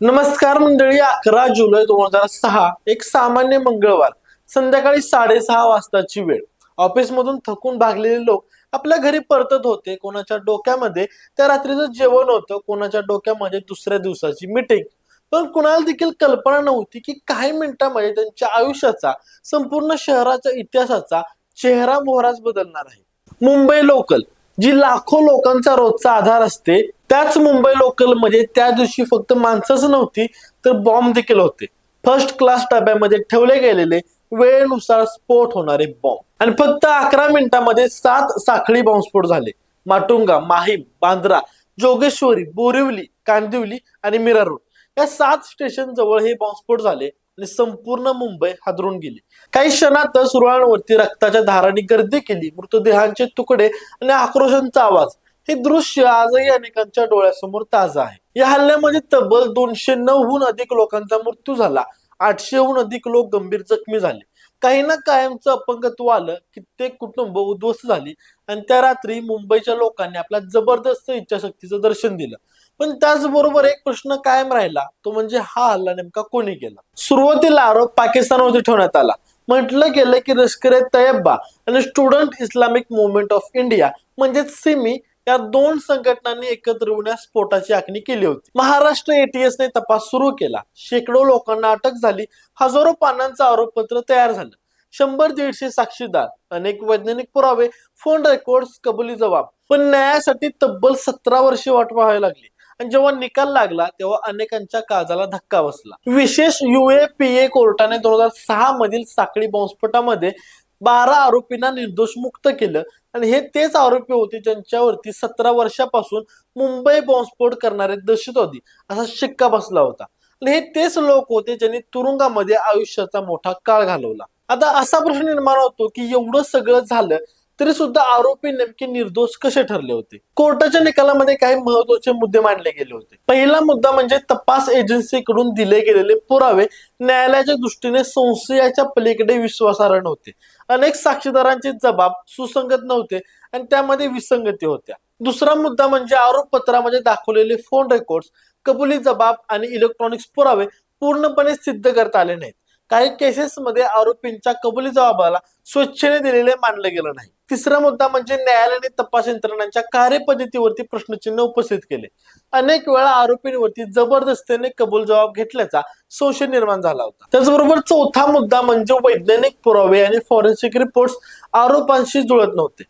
नमस्कार मंडळी अकरा जुलै दोन हजार सहा एक सामान्य मंगळवार संध्याकाळी साडेसहा वाजताची वेळ. ऑफिसमधून थकून भागलेले लोक आपल्या घरी परतत होते कोणाच्या डोक्यामध्ये त्या रात्रीचं जेवण होतं कोणाच्या डोक्यामध्ये दुसऱ्या दिवसाची मीटिंग पण कुणाला देखील कल्पना नव्हती की काही मिनिटांमध्ये त्यांच्या आयुष्याचा संपूर्ण शहराच्या इतिहासाचा चेहरा मोहराच बदलणार आहे. मुंबई लोकल जी लाखो लोकांचा रोजचा आधार असते त्याच मुंबई लोकलमध्ये त्या दिवशी फक्त माणसंच नव्हती तर बॉम्ब देखील होते. फर्स्ट क्लास डब्यामध्ये ठेवले गेलेले वेळेनुसार स्फोट होणारे बॉम्ब आणि फक्त अकरा मिनिटांमध्ये सात साखळी बॉम्बस्फोट झाले. माटुंगा माहीम बांद्रा जोगेश्वरी बोरिवली कांदिवली आणि मीरा रोड या सात स्टेशन जवळ हे बॉम्बस्फोट झाले. आणि संपूर्ण मुंबई हादरून गेली. काही क्षणातच रुळांवरती रक्ताच्या धारांनी गर्दी केली. मृतदेहांचे तुकडे आणि आक्रोशांचा आवाज. हे दृश्य आजही अनेकांच्या डोळ्यासमोर ताजा आहे. या हल्ल्यामध्ये तब्बल दोनशे नऊहून अधिक लोकांचा मृत्यू झाला. आठशेहून अधिक लोक गंभीर जखमी झाले. काहींना कायमचं अपंगत्व आलं. कित्येक कुटुंब उद्ध्वस्त झाली आणि त्या रात्री मुंबईच्या लोकांनी आपल्या जबरदस्त इच्छाशक्तीचं दर्शन दिलं. पण त्याचबरोबर एक प्रश्न कायम राहिला तो म्हणजे हा हल्ला नेमका कोणी केला? सुरुवातीला आरोप पाकिस्तानवरती ठेवण्यात आला. म्हटलं गेलं की लष्कर ए तय्यबा आणि student Islamic movement of India म्हणजेच सिमी या दोन संघटनांनी एकत्र येऊन स्फोटाची आखणी केली होती. महाराष्ट्र एटीएसने तपास सुरू केला. शेकडो लोकांना अटक झाली. हजारो पानांचं आरोपपत्र तयार झालं. शंभर दीडशे साक्षीदार अनेक वैज्ञानिक पुरावे फोन रेकॉर्ड कबुली जबाब. पण न्यायासाठी तब्बल सतरा वर्षे वाट पाहावी लागली. आणि जेव्हा निकाल लागला तेव्हा अनेकांच्या काळजाला धक्का बसला. विशेष युएपीए कोर्टाने दोन हजार सहा मधील साखळी बॉम्बस्फोटामध्ये बारा आरोपींना निर्दोष मुक्त केलं. आणि हे तेच आरोपी होते ज्यांच्यावरती सतरा वर्षापासून मुंबई बॉम्बस्फोट करणारे दहशतवादी असा शिक्का बसला होता. आणि हे तेच लोक होते ज्यांनी तुरुंगामध्ये आयुष्याचा मोठा काळ घालवला. आता असा प्रश्न निर्माण होतो की एवढं सगळं झालं तरी सुद्धा आरोपी नेमके निर्दोष कसे ठरले होते? कोर्टाच्या निकालामध्ये काही महत्त्वाचे मुद्दे मांडले गेले होते. पहिला मुद्दा म्हणजे तपास एजन्सीकडून दिले गेलेले पुरावे न्यायालयाच्या दृष्टीने संशयाच्या पलीकडे विश्वासार्ह नव्हते. अनेक साक्षीदारांचे जबाब सुसंगत नव्हते आणि त्यामध्ये विसंगती होत्या. दुसरा मुद्दा म्हणजे आरोपपत्रामध्ये दाखवलेले फोन रेकॉर्ड्स कबुली जबाब आणि इलेक्ट्रॉनिक्स पुरावे पूर्णपणे सिद्ध करता आले नाहीत. काही केसेसमध्ये आरोपींच्या कबुली जबाबाला स्वच्छेने दिलेले मानलं गेलं नाही. तिसरा मुद्दा म्हणजे न्यायालयाने तपास यंत्रणांच्या कार्यपद्धतीवरती प्रश्नचिन्ह उपस्थित केले. अनेक वेळा आरोपींवरती जबरदस्तीने कबूल जबाब घेतल्याचा संशय निर्माण झाला होता. त्याचबरोबर चौथा मुद्दा म्हणजे वैज्ञानिक पुरावे आणि फॉरेन्सिक रिपोर्ट्स आरोपांशी जुळत नव्हते.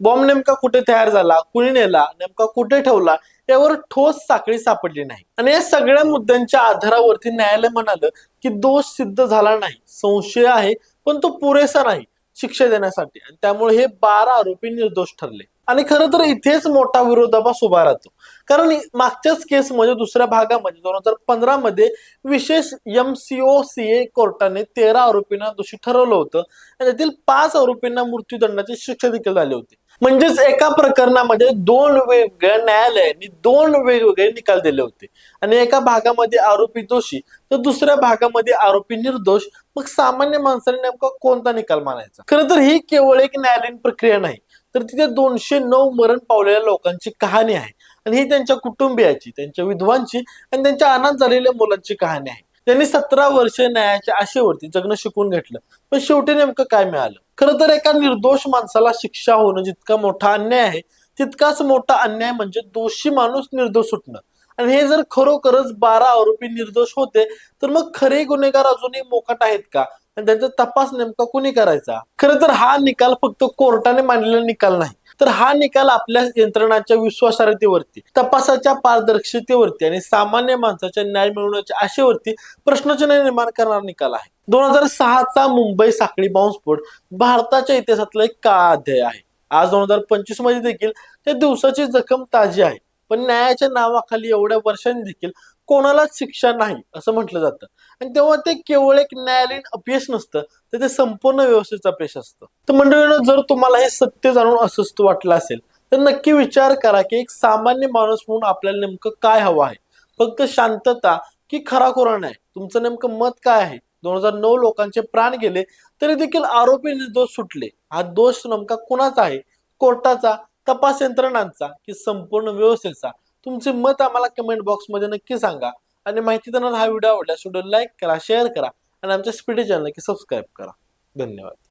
बॉम्ब नेमका कुठे तयार झाला कुणी नेला नेमका कुठे ठेवला यावर ठोस साखळी सापडली नाही. आणि या सगळ्या मुद्द्यांच्या आधारावरती न्यायालय म्हणालं की दोष सिद्ध झाला नाही. संशय आहे पण तो पुरेसा नाही शिक्षा देण्यासाठी. आणि त्यामुळे हे बारा आरोपी निर्दोष ठरले. आणि खरं तर इथेच मोठा विरोधाभास उभा राहतो. कारण मागच्याच केस म्हणजे दुसऱ्या भागामध्ये दोन हजार पंधरा मध्ये विशेष M C O C A कोर्टाने तेरा आरोपींना दोषी ठरवलं होतं. आणि त्यातील पाच आरोपींना मृत्यूदंडाची शिक्षा देखील झाली होती. म्हणजेच एका प्रकरणामध्ये दोन वेगवेगळ्या न्यायालयाने दोन वेगवेगळे निकाल दिले होते. आणि एका भागामध्ये आरोपी दोषी तर दुसऱ्या भागामध्ये आरोपी निर्दोष. मग सामान्य माणसाने नेमका कोणता निकाल मानायचा? खरं तर ही केवळ एक न्यायालयीन प्रक्रिया नाही. तर तिथे दोनशे नऊ मरण पावलेल्या लोकांची कहाणी आहे. आणि ही त्यांच्या कुटुंबियाची त्यांच्या विधवांची आणि त्यांच्या अनाथ झालेल्या मुलांची कहाणी आहे. त्यांनी सतरा वर्ष न्यायाच्या आशेवरती जगणं शिकून घेतलं. पण शेवटी नेमकं काय मिळालं? खरं तर एका निर्दोष माणसाला शिक्षा होणं जितका मोठा अन्याय आहे तितकाच मोठा अन्याय म्हणजे दोषी माणूस निर्दोष सुटणं. आणि हे जर खरोखरच बारा आरोपी निर्दोष होते तर मग खरे गुन्हेगार अजूनही मोकाट आहेत का? आणि त्यांचा तपास नेमका कुणी करायचा? खरं तर हा निकाल फक्त कोर्टाने मांडलेला निकाल नाही. तर हा निकाल आपल्या यंत्रणाच्या विश्वासार्हतेवरती तपासाच्या पारदर्शकतेवरती आणि सामान्य माणसाच्या न्याय मिळवण्याच्या आशेवरती प्रश्नचिन्ह निर्माण करणारा निकाल आहे. दोन हजार सहाचा मुंबई साखळी बॉम्बस्फोट भारताच्या इतिहासातला एक काळा अध्याय आहे. आज दोन हजार पंचवीसमध्ये देखील त्या दिवसाची जखम ताजी आहे. पण न्यायाच्या नावाखाली एवढ्या वर्षांनी देखील कोणालाच शिक्षा नाही असं म्हटलं जातं. आणि तेव्हा ते केवळ एक न्यायालयीन अपयश नसतं तर ते संपूर्ण व्यवस्थेचं अपयश असतं. तर मंडळीनं जर तुम्हाला हे सत्य जाणून अस्वस्थ वाटलं असेल तर नक्की विचार करा की एक सामान्य माणूस म्हणून आपल्याला नेमकं काय हवं आहे? फक्त शांतता की खरा खराखोरा नाही? तुमचं नेमकं मत काय आहे? दोन हजार नऊ लोकांचे प्राण गेले तरी देखील आरोपी निर्दोष सुटले. हा दोष नेमका कुणाचा आहे? कोर्टाचा तपास यंत्रणांचा की संपूर्ण व्यवस्थेचा. तुमचे मत आम्हाला कमेंट बॉक्समध्ये नक्की सांगा. आणि माहिती देणारा हा व्हिडिओ आवडल्यास व्हिडिओ लाईक करा शेअर करा. आणि आमच्या स्पीडी चॅनल की सबस्क्राईब करा. धन्यवाद.